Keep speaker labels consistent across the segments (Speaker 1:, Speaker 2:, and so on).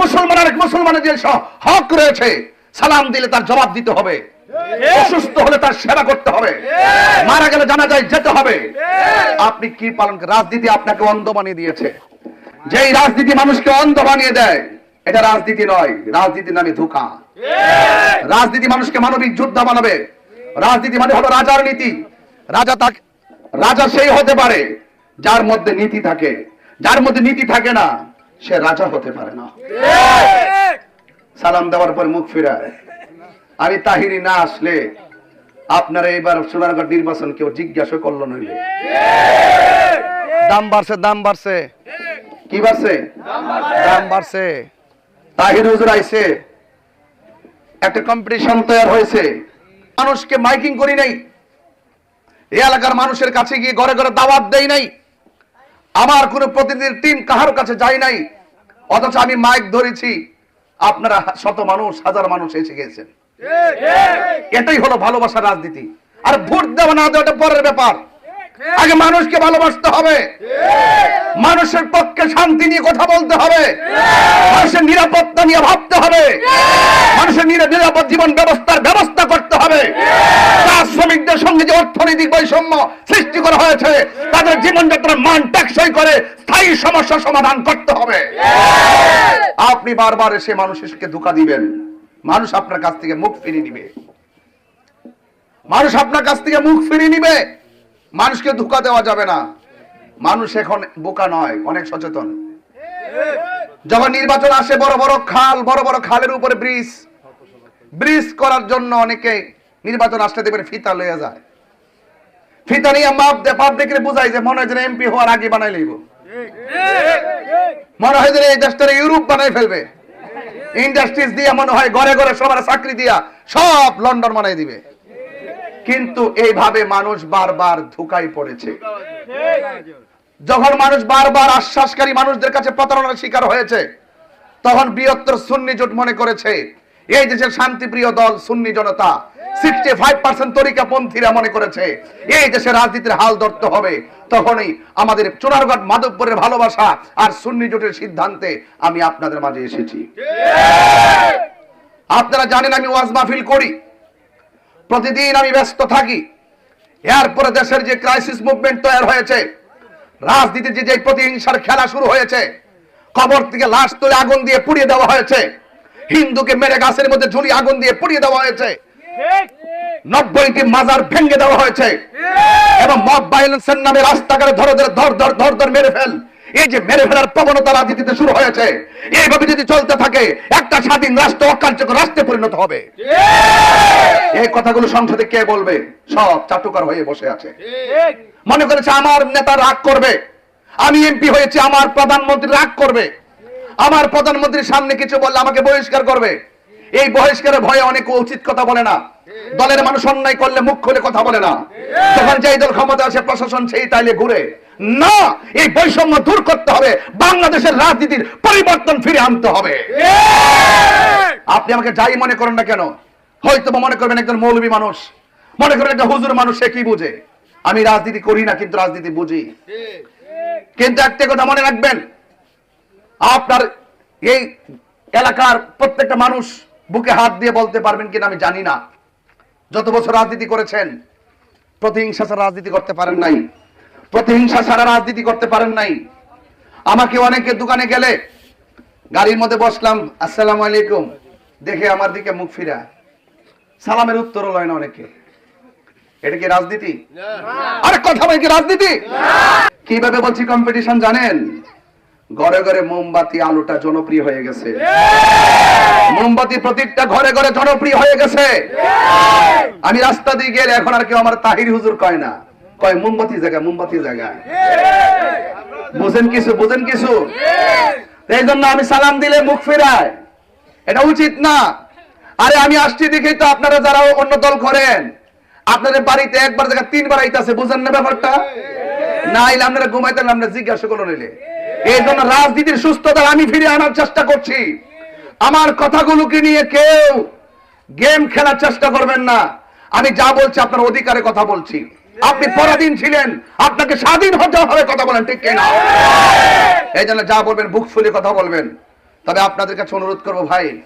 Speaker 1: মুসলমান আর এক মুসলমানের যে হক রয়েছে সালাম দিলে তার জবাব দিতে হবে। অসুস্থ হলে তার সেবা করতে হবে। মারা গেলে জানা যায় যেতে হবে। আপনি কি পালন রাজনীতি আপনাকে অন্ধ বানিয়ে দিয়েছে। যেই রাজনীতি মানুষকে অন্ধ বানিয়ে দেয় এটা রাজনীতি নয় রাজনীতির নামে ধোকা। রাজনীতি মানুষকে মানবিক যোদ্ধা বানাবে। রাজনীতি মানে হলো রাজার নীতি। রাজা তাকে রাজা সেই হতে পারে যার মধ্যে নীতি থাকে। যার মধ্যে নীতি থাকে না সে রাজা হতে পারে না। সালাম দেওয়ার পর মুখ ফিরায়। আমি তাহিরি না আসলে আপনারা এবার সোনারগড় নির্বাচন কেউ জিজ্ঞাসা করল নইলে। দাম বাড়ছে দাম বাড়ছে। কি বাড়ছে? দাম বাড়ছে। তাহির হুজুর আইছে। একটা কম্পিটিশন তৈরি হয়েছে। মানুষকে মাইকিং করি নাই। এলাকার মানুষের কাছে গিয়ে ঘরে ঘরে দাওয়াত দেই নাই। আমার কোন প্রতিনিধির টিম কাহার কাছে যাই নাই। অথচ আমি মাইক ধরেছি। আপনারা শত মানুষ, হাজার মানুষ এসে গেছেন। এটাই হলো ভালোবাসার রাজনীতি। আর ভোট দেওয়া না দেওয়াটা পরের ব্যাপার। আগে মানুষকে ভালোবাসতে হবে। মানুষের পক্ষে শান্তি নিয়ে কথা বলতে হবে। মানুষের নিরাপত্তা নিয়ে ভাবতে হবে। মানুষের নিরাপদ জীবন ব্যবস্থা করতে হবে চা শ্রমিকদের সঙ্গে যে অর্থনৈতিক বৈষম্য সৃষ্টি করা হয়েছে তাদের জীবনযাত্রার মান টেকসই করে স্থায়ী সমস্যা সমাধান করতে হবে। আপনি বারবার এসে মানুষকে ধোকা দিবেন। মানুষ আপনার কাছ থেকে মুখ ফিরিয়ে নিবে। মানুষ আপনার কাছ থেকে মুখ ফিরিয়ে নিবে। মানুষকে ধোকা দেওয়া যাবে না। মানুষ এখন বোকা নয় অনেক সচেতন। যখন নির্বাচন আসে বড় বড় খাল বড় বড় খালের উপরে ব্রিজ। ব্রিজ করার জন্য অনেকে নির্বাচন আসলে দেখবেন ফিতা লইয়া যায়। ফিতা নিয়ে মাপ পাবলিকের বুঝাই যে মনে হয় এমপি হওয়ার আগে বানাই লইব। মনে হয় যে এই দেশটারে ইউরোপ বানাই ফেলবে। ইন্ডাস্ট্রিজ দিয়ে মনে হয় ঘরে ঘরে সবার চাকরি দিয়া সব লন্ডন বানাই দিবে। কিন্তু এইভাবে মানুষ বারবার ধোকায় পড়েছে। যখন মানুষ বারবার আশ্বাসকারী মানুষদের কাছে প্রতারণার শিকার হয়েছে, তখন বৃহত্তর সুন্নি জোট মনে করেছে এই দেশের শান্তিপ্রিয় দল, সুন্নি জনতা সিক্সটি ফাইভ পার্সেন্ট তরিকা পন্থীরা মনে করেছে, এই দেশের রাজনীতির হাল ধরতে হবে। তখনই আমাদের চোনারগড় মাধবপুরের ভালোবাসা আর সুন্নি জোটের সিদ্ধান্তে আমি আপনাদের মাঝে এসেছি। আপনারা জানেন আমি ওয়াজ মাহফিল করি। প্রতিদিন আমি ব্যস্ত থাকি। এরপরে দেশের যে ক্রাইসিস মুভমেন্ট তৈরি হয়েছে, রাজনীতির যে যে প্রতিহিংসার খেলা শুরু হয়েছে, কবর থেকে লাশ তুলে আগুন দিয়ে পুড়িয়ে দেওয়া হয়েছে হিন্দুকে মেরে গাছের মধ্যে ঝুলিয়ে আগুন দিয়ে পুড়িয়ে দেওয়া হয়েছে। নব্বইটি মাজার ভেঙে দেওয়া হয়েছে। এবং মব নামে রাস্তাঘাটে ধরে ধরে ধর ধর ধর ধর মেরে ফেল। এই যে মেরে ফেলার প্রবণতা রাজনীতিতে শুরু হয়েছে। এইভাবে যদি চলতে থাকে একটা স্বাধীন রাষ্ট্র অকার্যকর রাষ্ট্রে পরিণত হবে। এই কথাগুলো সংসদে কে বলবে? সব চাটুকার হয়ে বসে আছে। মনে করেছে আমার নেতা রাগ করবে। আমি এমপি হয়েছে আমার প্রধানমন্ত্রী রাগ করবে। আমার প্রধানমন্ত্রীর সামনে কিছু বললে আমাকে বহিষ্কার করবে। এই বহিষ্কারের ভয়ে অনেক উচিত কথা বলে না। দলের মানুষ অন্যায় করলে মুখ খুলে কথা বলে না। যখন যেই দল ক্ষমতা আসে, প্রশাসন সেই তাইলে ঘুরে। না, এই বৈষম্য দূর করতে হবে। বাংলাদেশের রাজনীতির পরিবর্তন ফিরে আনতে হবে। আপনি আমাকে যাই মনে করেন না কেন হয়তো মনে করবেন একজন মৌলবী মানুষ। মনে করেন একটা হুজুর মানুষ, সে কি বুঝে? আমি রাজনীতি করি না, কিন্তু রাজনীতি বুঝি। কিন্তু একটা কথা মনে রাখবেন আপনার এই এলাকার প্রত্যেকটা মানুষ বুকে হাত দিয়ে বলতে পারবেন কিনা আমি জানি না। যত বছর রাজনীতি করেছেন প্রতিহিংসা ছাড়া রাজনীতি করতে পারেন নাই। প্রতিহিংসা ছাড়া রাজনীতি করতে পারেন নাই। আমাকে অনেকে দোকানে গেলে গাড়ির মধ্যে বসলাম আসসালাম আলাইকুম। দেখে আমার দিকে মুখ ফিরা সালামের উত্তরও লয় না অনেকে। এটা কি রাজনীতি? আরে কথা বলে কি রাজনীতি? কীভাবে বলছি কম্পিটিশন জানেন? ঘরে ঘরে মোমবাতি আলোটা জনপ্রিয় হয়ে গেছে। মোমবাতি প্রতীকটা ঘরে ঘরে জনপ্রিয় হয়ে গেছে। আমি রাস্তা দিয়ে গেলে এখন আর কেউ আমার তাহির হুজুর কয় না। কয়, মোমবাতি জায়গা মোমবাতি জায়গা। বুঝেন কিছু বুঝেন কিছু? এই জন্য আমি সালাম দিলে মুখ ফেরায়। এটা উচিত না। আরে আমি আসছি দেখেই তো আপনারা যারা অন্য দল করেন, আপনাদের বাড়িতে একবার জায়গা তিনবার আইতাছে, বুঝেন না ব্যাপারটা? না আইলে আপনারা ঘুমাইতেন আমরা জিজ্ঞাসা করল নিলে এই জন্য রাজনীতির সুস্থতা আমি ফিরে আনার চেষ্টা করছি। আমার কথাগুলোকে নিয়ে কেউ গেম খেলার চেষ্টা করবেন না। আমি যা বলছি আপনার অধিকারে কথা বলছি। আপনি পরাধীন ছিলেন, আপনাকে স্বাধীন হতে হবে কথা বলেন, ঠিক কিনা? এই জন্য যা বলবেন, বুক ফুলে কথা বলবেন। তবে আপনাদের কাছে অনুরোধ করব ভাই,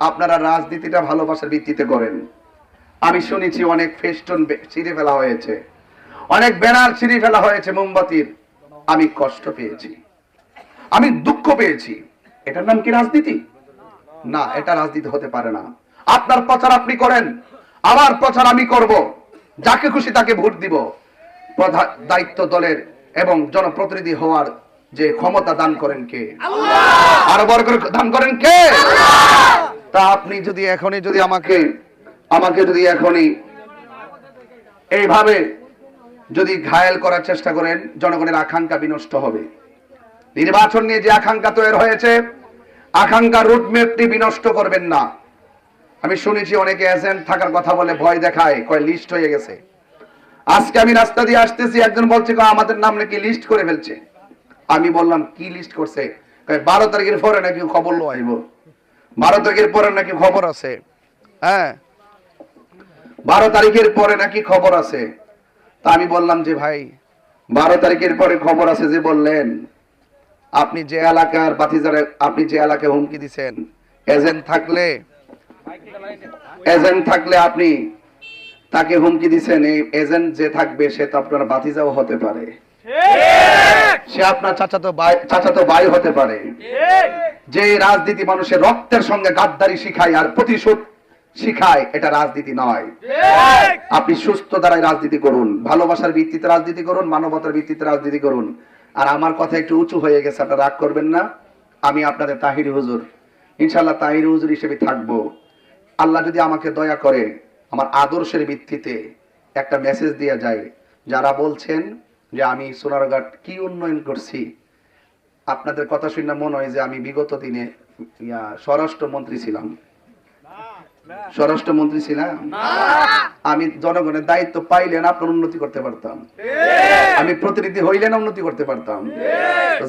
Speaker 1: আপনারা রাজনীতিটা ভালোবাসার ভিত্তিতে করেন। আমি শুনেছি অনেক ফেস্টন ছিঁড়ে ফেলা হয়েছে। অনেক ব্যানার ছিঁড়ে ফেলা হয়েছে মোমবাতির। আমি কষ্ট পেয়েছি। আমি দুঃখ পেয়েছি। এটার নাম কি রাজনীতি? না এটা রাজনীতি হতে পারে না। আপনার প্রচার আপনি করেন আমার প্রচার আমি করব। যাকে খুশি তাকে ভোট দিব। প্রধা- দায়িত্ব দলের এবং জনপ্রতিনিধি হওয়ার যে ক্ষমতা দান করেন কে? আরও বড় করে দান করেন কে? তা আপনি যদি এখনই যদি আমাকে আমাকে যদি এখনই এইভাবে যদি ঘায়েল করার চেষ্টা করেন জনগণের আকাঙ্ক্ষা বিনষ্ট হবে। নির্বাচন নিয়ে যে আকাঙ্ক্ষা তৈরি হয়েছে, আকাঙ্ক্ষা রুটম্যাপটি বিনষ্ট করবেন না। আমি শুনেছি অনেকে এজেন্ট থাকার কথা বলে ভয় দেখায়, কয় লিস্ট হয়ে গেছে। আজকে আমি রাস্তা দিয়ে আসতেছি, একজন বলছে আমাদের নাম নাকি লিস্ট করে ফেলছে? আমি বললাম, কি লিস্ট করছে? বারো তারিখের পরে নাকি খবর আইব। বারো তারিখের পরে নাকি খবর আছে। হ্যাঁ। বারো তারিখের পরে নাকি খবর আছে। তা আমি বললাম যে, ভাই, বারো তারিখের পরে খবর আছে যে বললেন আপনি যে এলাকার বাতিজারে আপনি যে এলাকায় হুমকি দিছেন এজেন্ট থাকলে এজেন্ট থাকলে আপনি তাকে হুমকি দিছেন এই এজেন্ট যে থাকবে সে তো আপনার বাতিজাও হতে পারে। সে আপনার চাচাতো ভাই চাচাতো ভাই হতে পারে। যে রাজনীতি মানুষের রক্তের সঙ্গে গাদ্দারি শিখায় আর প্রতিশোধ শিখায় এটা রাজনীতি নয়। আপনি সুস্থ দ্বারাই রাজনীতি করুন ভালোবাসার ভিত্তিতে রাজনীতি করুন মানবতার ভিত্তিতে রাজনীতি করুন। আর আমার কথা একটু উঁচু হয়ে গেছে, আপনারা রাগ করবেন না। আমি আপনাদের তাহিরি হুজুর। ইনশাল্লাহ তাহিরি হুজুর হিসেবে থাকব। আল্লাহ যদি আমাকে দয়া করে আমার আদর্শের ভিত্তিতে একটা মেসেজ দেওয়া যায়, যারা বলছেন যে আমি সোনারঘাট কি উন্নয়ন করছি, আপনাদের কথা শুনে মনে হয় যে আমি বিগত দিনে স্বরাষ্ট্রমন্ত্রী ছিলাম। স্বরাষ্ট্রমন্ত্রী ছিলাম। আমি জনগণের দায়িত্ব পাইলেন আপনার উন্নতি করতে পারতাম। আমি প্রতিনিধি হইলেন উন্নতি করতে পারতাম।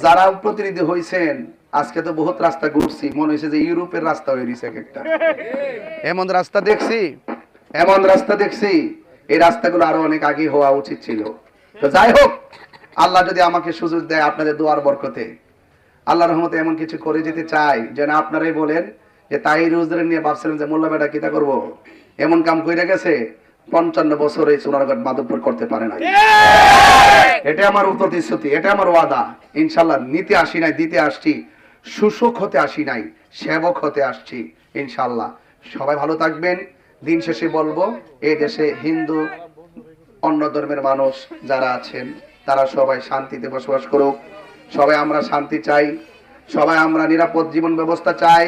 Speaker 1: যারা প্রতিনিধি হইছেন আজকে তো বহুত রাস্তা ঘুরছি মনে হয়েছে যে ইউরোপের রাস্তা হয়ে গেছে একটা এমন রাস্তা দেখছি এমন রাস্তা দেখছি এই রাস্তাগুলো আরও অনেক আগে হওয়া উচিত ছিল। তো যাই হোক আল্লাহ যদি আমাকে সুযোগ দেয় আপনাদের দোয়ার বরকতে আল্লাহ রহমতে এমন কিছু করে যেতে চাই যেন আপনারাই বলেন যে তাই রোজদের নিয়ে ভাবছিলেন যে মোল্লা বেটা কিতা করব? এমন কাম কইরা গেছে পঞ্চান্ন বছর এই সোনারগঞ্জ মাধবপুর করতে পারে নাই। এটা আমার প্রতিশ্রুতি এটা আমার ওয়াদা। ইনশাল্লাহ নিতে আসি নাই দিতে আসছি শুশক হতে আসি নাই সেবক হতে আসছি ইনশাল্লাহ। সবাই ভালো থাকবেন। দিন শেষে বলব এই দেশে হিন্দু অন্য ধর্মের মানুষ যারা আছেন তারা সবাই শান্তিতে বসবাস করুক। সবাই আমরা শান্তি চাই। সবাই আমরা নিরাপদ জীবন ব্যবস্থা চাই।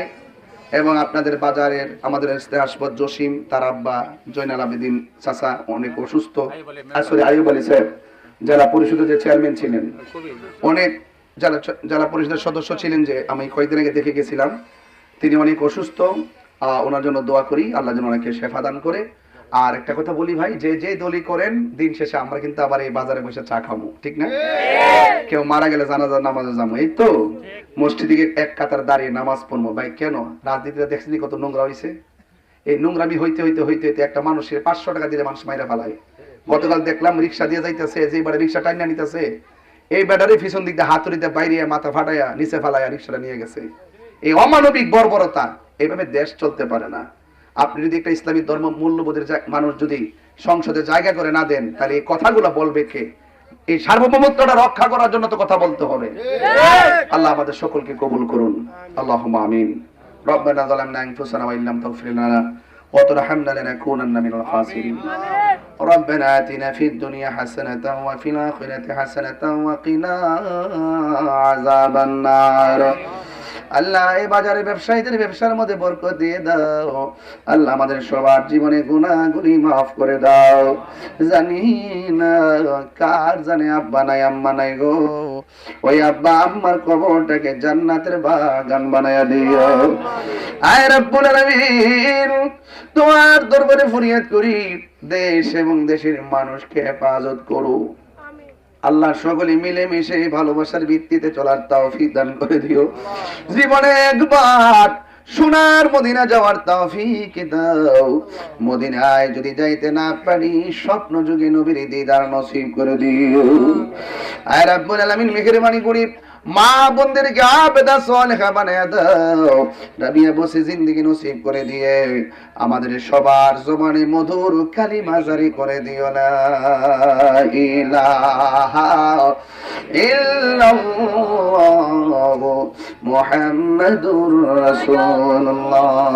Speaker 1: এবং আপনাদের বাজারের আমাদের আসবত জসিম তার আব্বা জয়নাল আবেদিন চাচা অনেক অসুস্থ। আসলে আয়ুব আলী সাহেব জেলা পরিষদের যে চেয়ারম্যান ছিলেন অনেক জেলা জেলা পরিষদের সদস্য ছিলেন যে আমি কয়েকদিন আগে দেখে গেছিলাম। তিনি অনেক অসুস্থ আহ, ওনার জন্য দোয়া করি আল্লাহ যেন ওনাকে শেফা দান করে। আর একটা কথা বলি ভাই, যে যে দলই করেন, দিন শেষে আমরা কিন্তু আবার এই বাজারে বসে চা খাব, ঠিক না? কেউ মারা গেলে জানাজা নামাজে যাব, এই তো? মসজিদে এক কাতার দাঁড়িয়ে নামাজ পড়ব, ভাই কেন? রাজনীতিতে দেখছি কত নোংরা হয়েছে এই নোংরামি হইতে হইতে হইতে হইতে একটা মানুষের পাঁচশো টাকা দিলে মানুষ মাইরা ফেলায়। গতকাল দেখলাম রিক্সা দিয়ে যাইতেছে, যে এবারে রিক্সা টাইনা নিতেছে। এই ব্যাটারি পিছন দিক দিয়ে হাতুড়িতে বাইরে মাথা ফাটাইয়া নিচে ফেলাইয়া রিক্সাটা নিয়ে গেছে। এই অমানবিক বর্বরতা এইভাবে দেশ চলতে পারে না। আপনি যদি একটা ইসলামী ধর্ম মূল্যবোধের জায়- মানুষ যদি সংসদে জায়গা করে না দেন তাহলে এই কথাগুলো বলবে কে এই সার্বভৌমত্বটা রক্ষা করার জন্য তো কথা বলতে হবে আল্লাহ আমাদের সকলকে কবুল করুন আল্লাহ আমিন ربنا ظلمنا انفسنا وان لم تغفر لنا وترحمنا لنكونن من الخاسرين ربنا آتنا في الدنيا حسنة وفي الآخرة حسنة وقنا عذاب النار আল্লাহ, এই বাজারে ব্যবসায়ীদের ব্যবসার মধ্যে বরকত দিয়ে দাও। আল্লাহ আমাদের সবার জীবনে গুণাগুলি মাফ করে দাও। জানি না কার জানে আব্বা নাই, আম্মা নাই গো। ওই আব্বা, আম্মার কবরটাকে জান্নাতের বাগান বানায়া দিও। আয় রব্বুল আলামিন, তোমার দরবারে ফরিয়াদ করি, দেশ এবং দেশের মানুষকে হেফাজত করো আল্লাহ সকলে মিলে মিশে ভালোবাসার ভিত্তিতে চলার তৌফিক দান করে দিও। জীবনে একবার সোনার মদিনা যাওয়ার তৌফিক দাও। মদিনায় যদি যাইতে না পারি, স্বপ্ন যুগে নবীর দিদার নসিব করে দিও। আয় রাব্বুল আলামিন, মেহেরবানি করি। মা বোনদেরকে সলেহা বানিয়ে বসে জিন্দিগি নসিব করে দিয়ে আমাদের সবার জবানে মধুর কালিমা জারি করে দিও না। ইলাহা ইল্লাল্লাহু রাসূলুল্লাহ।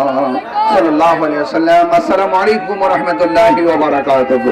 Speaker 1: সাল্লাল্লাহু আলাইহি ওয়াসাল্লাম। আসসালামু আলাইকুম ওয়া রাহমাতুল্লাহি ওয়া বারাকাতুহু।